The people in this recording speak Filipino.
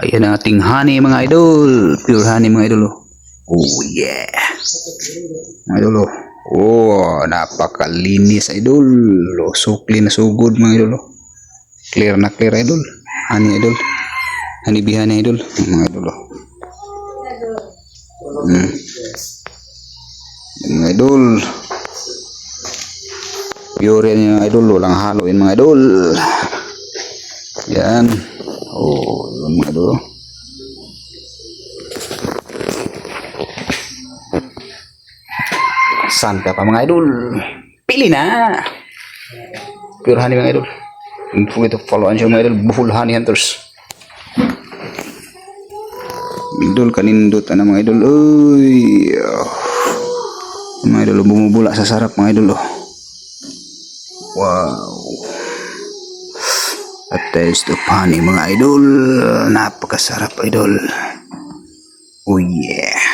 Ayan ang ating honey mga idol. Pure honey mga idol. oh. Yeah. Mga idol. oh. Oh, napakalinis idol. Oh, sukli na sugod mga idol. oh. Clear na clear idol. Honey idol. Honey bee honey idol. Mga idol. oh. Mm. Yan, Mga idol. Pure yan mga idol. Walang halo yan mga idol. Yan. Oh, yun mga idol. Saan ka pa mga idol? Pili na! Pure honey mga idol. Don't forget to follow ang mga idol. Buhol Honey Hunters. Idol, kanindot ano mga idol. Uy! Oh. Mga idol, bumubula sa sarap mga idol. Oh. Wow! A taste of honey mga idol. Napakasarap idol. Oh yeah!